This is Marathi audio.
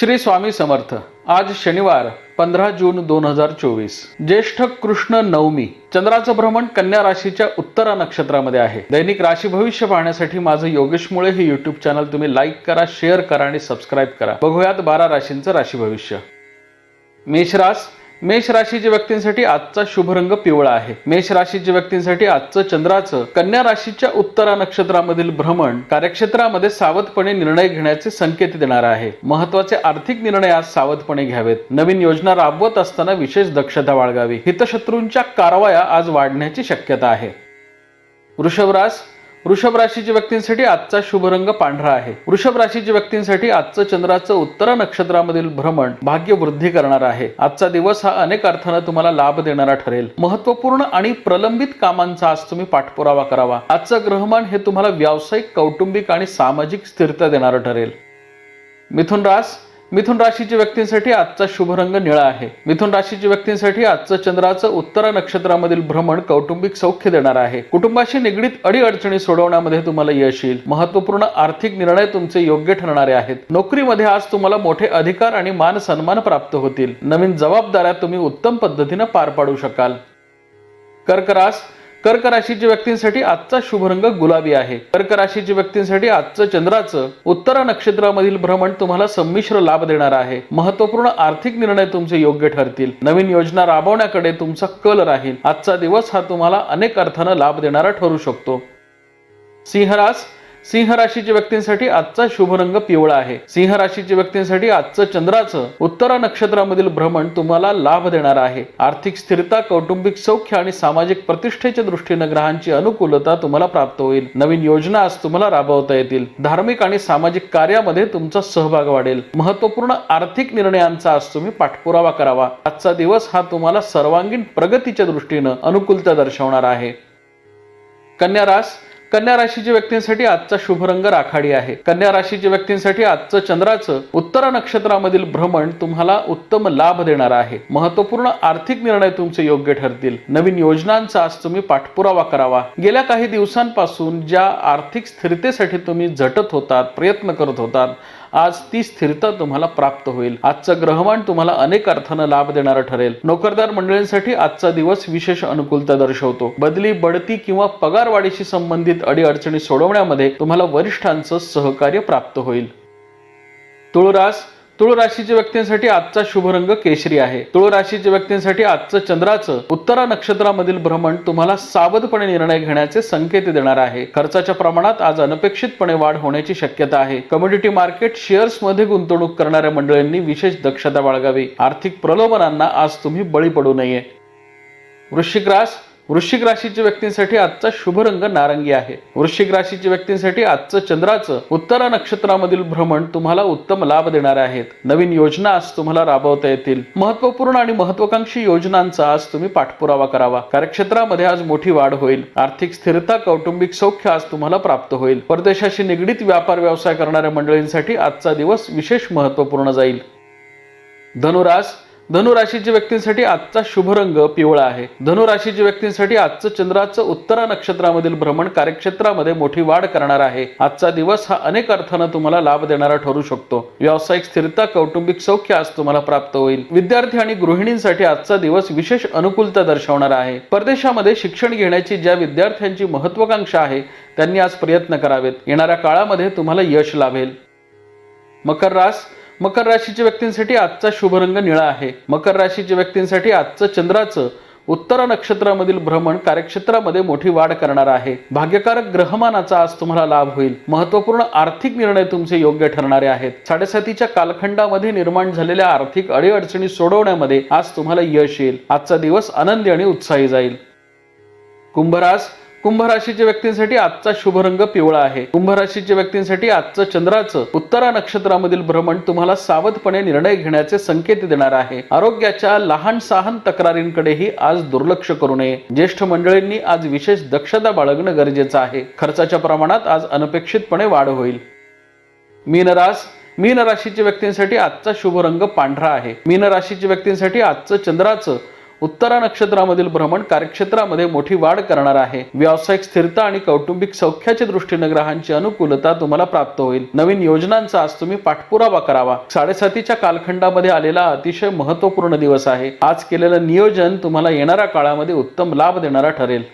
श्री स्वामी समर्थ. आज शनिवार पंधरा जून दोन हजार चोवीस. ज्येष्ठ कृष्ण नवमी चंद्राचं भ्रमण कन्या राशीच्या उत्तरा नक्षत्रामध्ये आहे. दैनिक राशी भविष्य पाहण्यासाठी माझं योगेश मुळे हे युट्यूब चॅनल तुम्ही लाईक करा शेअर करा आणि सबस्क्राईब करा. बघूयात बारा राशींचं राशी भविष्य. मेषरास मेष राशीच्या व्यक्तींसाठी आजचा शुभ रंग पिवळा आहे. मेष राशीच्या व्यक्तींसाठी आजचं चंद्राचं कन्या राशीच्या उत्तरा नक्षत्रामधील भ्रमण कार्यक्षेत्रामध्ये सावधपणे निर्णय घेण्याचे संकेत देणार आहे. महत्त्वाचे आर्थिक निर्णय आज सावधपणे घ्यावेत. नवीन योजना राबवत असताना विशेष दक्षता बाळगावी. हितशत्रूंच्या कारवाया आज वाढण्याची शक्यता आहे. वृषभरास वृषभ राशीच्या व्यक्तींसाठी आजचा शुभ रंग पांढरा आहे. वृषभ राशीच्या व्यक्तींसाठी आजचं चंद्राचं उत्तरा नक्षत्रामधील भ्रमण भाग्य वृद्धी करणार आहे. आजचा दिवस हा अनेक अर्थानं तुम्हाला लाभ देणारा ठरेल. महत्त्वपूर्ण आणि प्रलंबित कामांचा आज तुम्ही पाठपुरावा करावा. आजचं ग्रहमान हे तुम्हाला व्यावसायिक कौटुंबिक आणि सामाजिक स्थिरता देणारं ठरेल. मिथुन रास मिथुन राशीच्या व्यक्तींसाठी आजचा शुभ रंग निळा आहे. मिथुन राशीच्या व्यक्तींसाठी आजचं चंद्राचं उत्तरा नक्षत्रामधील भ्रमण कौटुंबिक सौख्य देणार आहे. कुटुंबाशी निगडीत अडीअडचणी सोडवण्यामध्ये तुम्हाला यश येईल. महत्त्वपूर्ण आर्थिक निर्णय तुमचे योग्य ठरणारे आहेत. नोकरीमध्ये आज तुम्हाला मोठे अधिकार आणि मान सन्मान प्राप्त होतील. नवीन जबाबदाऱ्या तुम्ही उत्तम पद्धतीने पार पाडू शकाल. कर्करास कर्क राशीच्या व्यक्तींसाठी आजचा शुभ रंग गुलाबी आहे. कर्क राशीच्या व्यक्तींसाठी आजचं चंद्राचं उत्तरा नक्षत्रामधील भ्रमण तुम्हाला संमिश्र लाभ देणार आहे. महत्त्वपूर्ण आर्थिक निर्णय तुमचे योग्य ठरतील. नवीन योजना राबवण्याकडे तुमचा कल राहील. आजचा दिवस हा तुम्हाला अनेक अर्थानं लाभ देणारा ठरू शकतो. सिंहरास सिंह राशीच्या व्यक्तींसाठी आजचा शुभ रंग पिवळा आहे. सिंह राशीच्या व्यक्तींसाठी आजचं चंद्राचं उत्तरा नक्षत्रामधील भ्रमण तुम्हाला लाभ देणार आहे. आर्थिक स्थिरता कौटुंबिक सौख्य आणि सामाजिक प्रतिष्ठेच्या दृष्टीनं ग्रहांची अनुकूलता तुम्हाला प्राप्त होईल. नवीन योजना आज तुम्हाला राबवता येतील. धार्मिक आणि सामाजिक कार्यामध्ये तुमचा सहभाग वाढेल. महत्त्वपूर्ण आर्थिक निर्णयांचा आज तुम्ही पाठपुरावा करावा. आजचा दिवस हा तुम्हाला सर्वांगीण प्रगतीच्या दृष्टीनं अनुकूलता दर्शवणार आहे. कन्या रास कन्या राशीच्या व्यक्तींसाठी आजचा शुभ रंग राखाडी आहे. कन्या राशीच्या व्यक्तींसाठी आजचं चंद्राचं उत्तरा नक्षत्रामधील भ्रमण तुम्हाला उत्तम लाभ देणार आहे. महत्त्वपूर्ण आर्थिक निर्णय तुमचे योग्य ठरतील. नवीन योजनांचा आज तुम्ही पाठपुरावा करावा. गेल्या काही दिवसांपासून ज्या आर्थिक स्थिरतेसाठी तुम्ही झटत होतात प्रयत्न करत होतात आज ती स्थिरता तुम्हाला प्राप्त होईल. आजचं ग्रहमान तुम्हाला अनेक अर्थानं लाभ देणारं ठरेल. नोकरदार मंडळींसाठी आजचा दिवस विशेष अनुकूलता दर्शवतो. बदली बढती किंवा पगारवाढीशी संबंधित अडीअडचणी सोडवण्यामध्ये तुम्हाला वरिष्ठांचं सहकार्य प्राप्त होईल. तुळरास तुळ राशीच्या व्यक्तींसाठी आजचा शुभ रंग केशरी आहे. तुळ राशीच्या व्यक्तींसाठी आजचं चंद्राचं उत्तरा नक्षत्रामधील भ्रमण तुम्हाला सावधपणे निर्णय घेण्याचे संकेत देणार आहे. खर्चाच्या प्रमाणात आज अनपेक्षितपणे वाढ होण्याची शक्यता आहे. कमोडिटी मार्केट शेअर्समध्ये गुंतवणूक करणाऱ्या मंडळींनी विशेष दक्षता बाळगावी. आर्थिक प्रलोभनांना आज तुम्ही बळी पडू नये. वृश्चिक रास वृश्चिक राशीच्या व्यक्तींसाठी आजचा शुभ रंग नारंगी आहे. वृश्चिक राशीच्या व्यक्तींसाठी आजचं चंद्राचं उत्तरा नक्षत्रामधील भ्रमण तुम्हाला उत्तम लाभ देणारे आहेत. नवीन योजना आज तुम्हाला राबवता येतील. महत्त्वपूर्ण आणि महत्वाकांक्षी योजनांचा आज तुम्ही पाठपुरावा करावा. कार्यक्षेत्रामध्ये आज मोठी वाढ होईल. आर्थिक स्थिरता कौटुंबिक सौख्य आज तुम्हाला प्राप्त होईल. परदेशाशी निगडीत व्यापार व्यवसाय करणाऱ्या मंडळींसाठी आजचा दिवस विशेष महत्त्वपूर्ण जाईल. धनुरास धनुराशीच्या व्यक्तींसाठी आजचा शुभ रंग पिवळा आहे. धनुराशीच्या व्यक्तींसाठी आजचं चंद्राचं उत्तरा नक्षत्रामधील भ्रमण कार्यक्षेत्रामध्ये मोठी वाढ करणार आहे. आजचा दिवस हा अनेक अर्थानं तुम्हाला लाभ देणारा ठरू शकतो. व्यावसायिक स्थिरता कौटुंबिक सौख्य आज तुम्हाला प्राप्त होईल. विद्यार्थी आणि गृहिणींसाठी आजचा दिवस विशेष अनुकूलता दर्शवणार आहे. परदेशामध्ये शिक्षण घेण्याची ज्या विद्यार्थ्यांची महत्वाकांक्षा आहे त्यांनी आज प्रयत्न करावेत. येणाऱ्या काळामध्ये तुम्हाला यश लाभेल. मकर रास मकर राशीच्या व्यक्तींसाठी आजचा शुभ रंग निळा आहे. मकर राशीच्या व्यक्तींसाठी आजचं चंद्राचं उत्तर नक्षत्रामधील भ्रमण कार्यक्षेत्रामध्ये मोठी वाढ करणार आहे. भाग्यकारक ग्रहमानाचा आज तुम्हाला लाभ होईल. महत्त्वपूर्ण आर्थिक निर्णय तुमचे योग्य ठरणारे आहेत. साडेसातीच्या कालखंडामध्ये निर्माण झालेल्या आर्थिक अडीअडचणी सोडवण्यामध्ये आज तुम्हाला यश येईल. आजचा दिवस आनंदी आणि उत्साही जाईल. कुंभरास कुंभ राशीच्या व्यक्तींसाठी आजचा शुभ रंग पिवळा आहे. कुंभ राशीच्या व्यक्तींसाठी आजचं चंद्राचं उत्तरा नक्षत्रामधील भ्रमण तुम्हाला सावधपणे निर्णय घेण्याचे संकेत देणार आहे. आरोग्याच्या लहान सहान तक्रारींकडेही आज दुर्लक्ष करू नये. ज्येष्ठ मंडळींनी आज विशेष दक्षता बाळगणं गरजेचं आहे. खर्चाच्या प्रमाणात आज अनपेक्षितपणे वाढ होईल. मीनरास मीन राशीच्या व्यक्तींसाठी आजचा शुभ रंग पांढरा आहे. मीन राशीच्या व्यक्तींसाठी आजचं चंद्राचं उत्तरा नक्षत्रामधील भ्रमण कार्यक्षेत्रामध्ये मोठी वाढ करणार आहे. व्यावसायिक स्थिरता आणि कौटुंबिक सौख्याच्या दृष्टीने ग्रहांची अनुकूलता तुम्हाला प्राप्त होईल. नवीन योजनांचा आज तुम्ही पाठपुरावा करावा. साडेसातीच्या कालखंडामध्ये आलेला अतिशय महत्त्वपूर्ण दिवस आहे. आज केलेलं नियोजन तुम्हाला येणाऱ्या काळामध्ये उत्तम लाभ देणारा ठरेल.